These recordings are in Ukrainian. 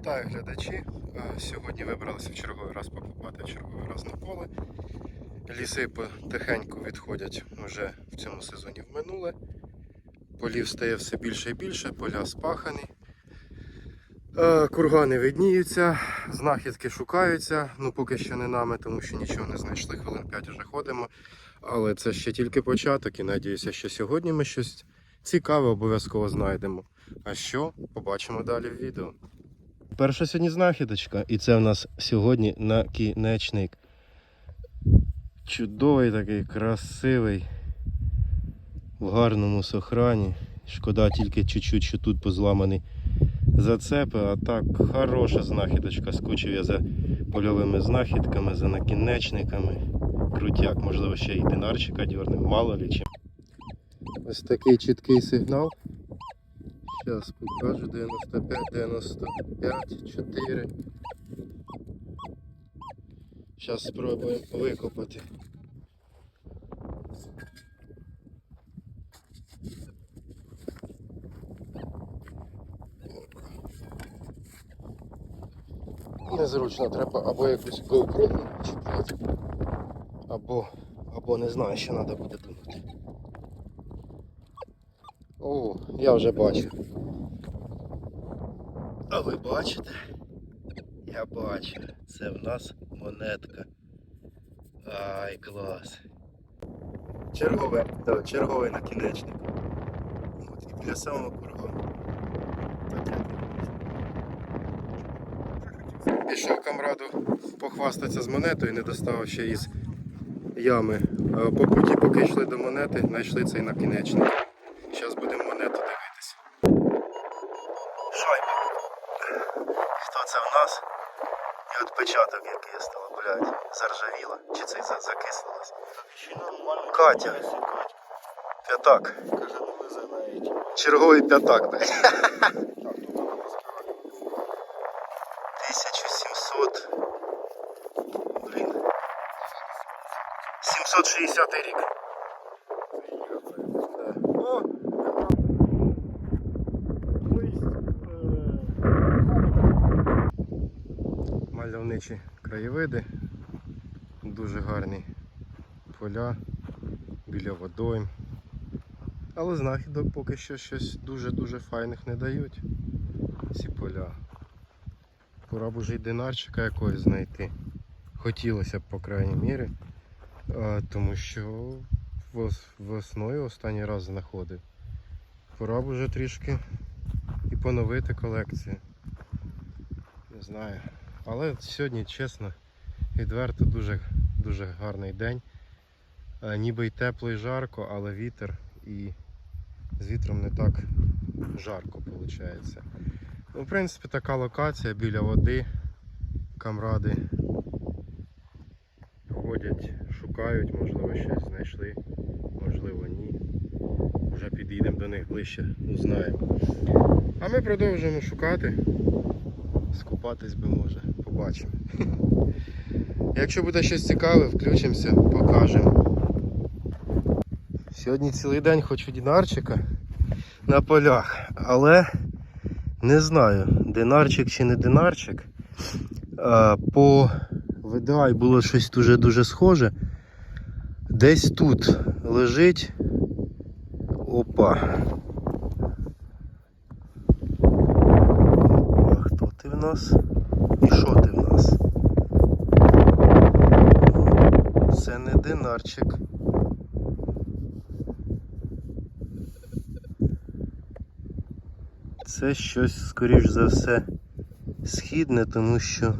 Вітаю глядачі. Е, Сьогодні вибралися в черговий раз покупати в черговий раз на поле. Ліси потихеньку відходять вже в цьому сезоні в минуле. Полів стає все більше і більше, поля спахані. Е, Кургани видніються, знахідки шукаються, ну поки що не нами, тому що нічого не знайшли, хвилин 5 вже ходимо. Але це ще тільки початок і надіюся, що сьогодні ми щось цікаве обов'язково знайдемо. А що, побачимо далі в відео. Перша сьогодні знахідочка, і це в нас сьогодні накінечник. Чудовий такий, красивий, в гарному сохрані. Шкода тільки чуть-чуть, що тут позламаний зацепи, а так хороша знахідочка. Скучив я за польовими знахідками, за накінечниками. Крутяк, можливо, ще й динарчика дьорнем, мало лі чим. Ось такий чіткий сигнал. Зараз покажу 95, 95, 4. Зараз спробуємо викопати. Незручно, треба або якусь GoPro чіпляти, або, або не знаю, що треба буде думати. О, я вже бачу. А ви бачите? Я бачу. Це в нас монетка. Ай, клас. Чергове, так, черговий накінечник. От, і біля самого. Таке. Пішов камраду похвастатися з монетою, не доставав ще із ями. По путі, поки йшли до монети, знайшли цей накінечник. Зараз будемо монету дивитися. Шайба. Хто це в нас? І отпечаток який я стала, блядь, заржавіла. Чи це за- закислилось? Катя. П'ятак. Черговий п'ятак, блядь. 1700. Блін. 760 рік. Мальовничі краєвиди, дуже гарні поля біля водойм. Але знахідок поки що щось дуже-дуже файних не дають. Ці поля. Пора б уже й динарчика якогось знайти. Хотілося б, по крайній мірі. Тому що весною останній раз знаходив. Пора б уже трішки і поновити колекцію. Не знаю. Але сьогодні, чесно, відверто дуже, дуже гарний день. Е, Ніби й тепло і жарко, але вітер і з вітром не так жарко виходить. Ну, в принципі, така локація біля води. Камради ходять, шукають, можливо, щось знайшли, можливо, ні. Вже підійдемо до них ближче, узнаємо. А ми продовжуємо шукати. Скупатись би може, побачимо. Якщо буде щось цікаве, включимося, покажемо. Сьогодні цілий день хочу динарчика на полях, але не знаю, динарчик чи не динарчик. По VDI було щось дуже-дуже схоже. Десь тут лежить. Опа. Опа, хто ти в нас? І що ти в нас? Це не динарчик. Це щось, скоріш за все, східне, тому що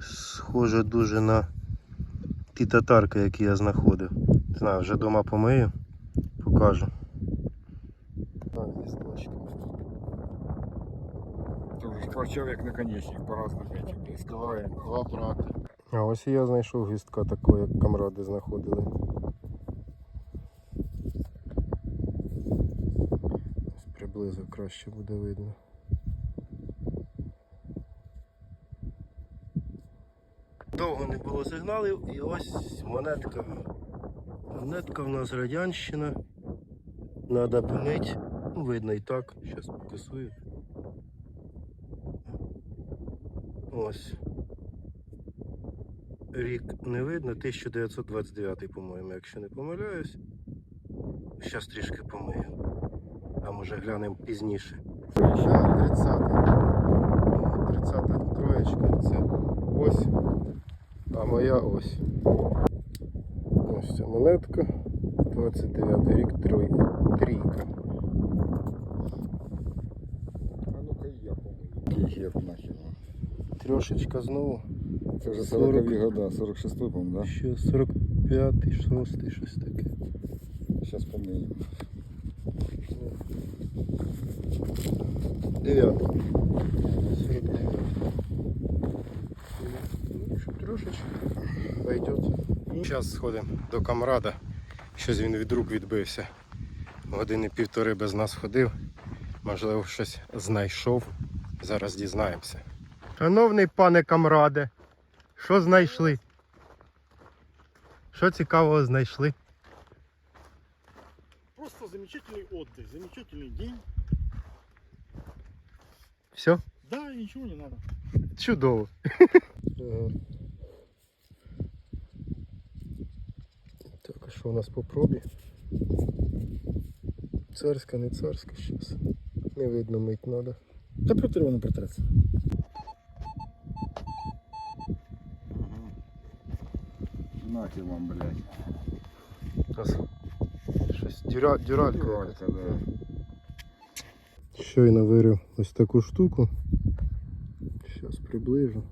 схоже дуже на ті татарки, які я знаходив. Не знаю, вже вдома помию, покажу. Тоже торчав як наконечник, по-разному этим. Два брати. А ось і я знайшов гістка такого, як камради знаходили. Ось краще буде видно. Довго не було сигналів і ось монетка. Монетка в нас радянщина. Надо помить. Ну, видно і так. Зараз покусую. Ось. Рік не видно, 1929, по-моєму, якщо не помиляюсь. Зараз трішки помию. А може глянемо пізніше. Ще 30. 30 троєчка. Це ось. А моя ось. Ось ця монетка. 29 рік тройка. Трійка. А ну-ка і я помию. Їх. Трьошечка знову. Це вже 40. 40 года, 46 по-моєму, да? Ще 45, 6, щось таке. Зараз помию. Дев'ятий. 49. Що, Трошечки пойдет. Зараз сходимо до камрада. Щось він від рук відбився. Години півтори без нас ходив. Можливо, щось знайшов. Зараз дізнаємося. Шановний пане камраде, що знайшли? Що цікавого знайшли? Замечательный отдых, замечательный день. Все? Да, ничего не надо. Чудово. Так, а що у нас по пробі? Царська, не царська щас. Не видно мить треба. Да протри воно протреться. Нахер вам, блядь. Щось дюра, дюралька. Дюралька, да. Щойно вирив ось таку штуку. Зараз приближу.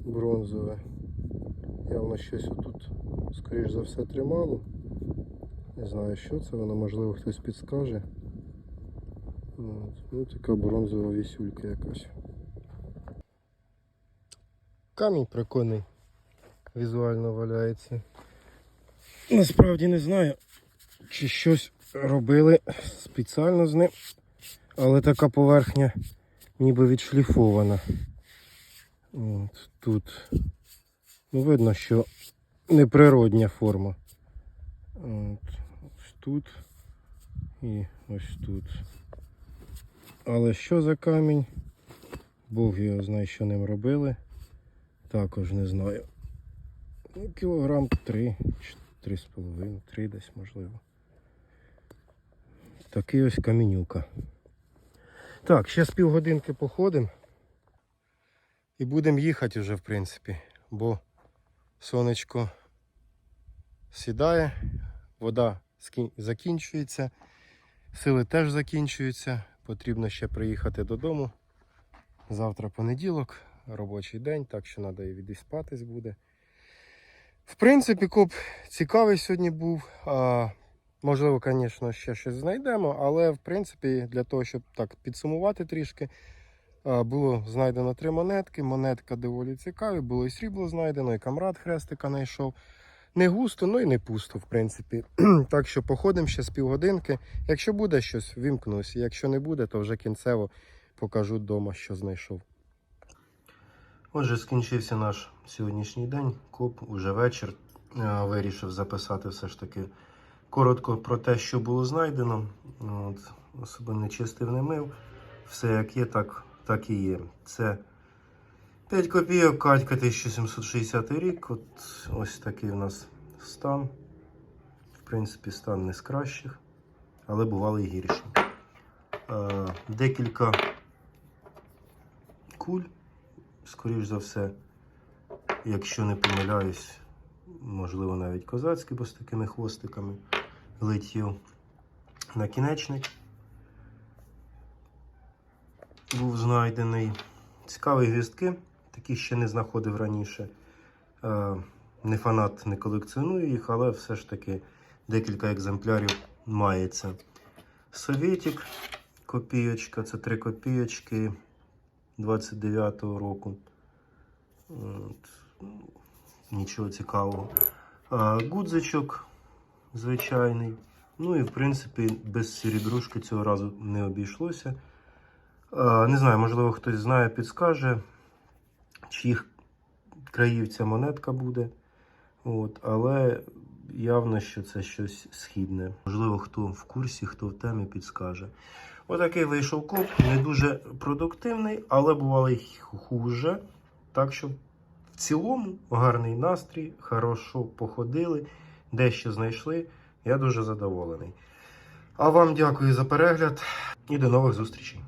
Бронзове. Явно щось отут, скоріш за все, тримало. Не знаю, що це, воно можливо хтось підскаже. От. Ну, така бронзова вісюлька якась. Камінь прикольний. Візуально валяється. Насправді не знаю, чи щось робили спеціально з ним. Але така поверхня ніби відшліфована. От, тут ну, видно, що неприродня форма. От, ось тут і ось тут. Але що за камінь? Бог його знає, що ним робили. Також не знаю. Ну, кілограм три, чи три з половиною, три десь можливо. Такий ось камінюка. Так, ще з півгодинки походимо. І будемо їхати вже, в принципі, бо сонечко сідає, вода закінчується, сили теж закінчуються. Потрібно ще приїхати додому. Завтра понеділок, робочий день, так що треба і відіспатись буде. В принципі, коп цікавий сьогодні був. А, можливо, звісно, ще щось знайдемо, але в принципі, для того, щоб так підсумувати трішки, було знайдено три монетки. Монетка доволі цікаві, було і срібло знайдено, і камрад хрестика знайшов. Не густо, ну і не пусто, в принципі. так що походимо ще з півгодинки. Якщо буде щось, вімкнусь. Якщо не буде, то вже кінцево покажу вдома, що знайшов. Отже, скінчився наш сьогоднішній день. Коп уже вечір. Е, Вирішив записати все ж таки коротко про те, що було знайдено. От, особо не чистив, не мив. Все як є, так, так і є. Це 5 копійок, катька 1760 рік. От ось такий у нас стан. В принципі, стан не з кращих, але бували і гірші. Е, Декілька куль, скоріш за все, якщо не помиляюсь, можливо навіть козацький, бо з такими хвостиками летів. Накінечник був знайдений. Цікаві гвіздки, такі ще не знаходив раніше. Е, Не фанат, не колекціоную їх, але все ж таки декілька екземплярів мається. Совєтік, копійочка, це 3 копійочки 29-го року. От. ну, Нічого цікавого. Гудзичок звичайний. Ну і в принципі без серебрушки цього разу не обійшлося. Не знаю, можливо, хтось знає, підскаже, чиїх країв ця монетка буде. От, але явно, що це щось східне. Можливо, хто в курсі, хто в темі підскаже. Отакий вийшов клуб, не дуже продуктивний, але бувало й хуже. Так що в цілому гарний настрій, хорошо походили, дещо знайшли. Я дуже задоволений. А вам дякую за перегляд і до нових зустрічей.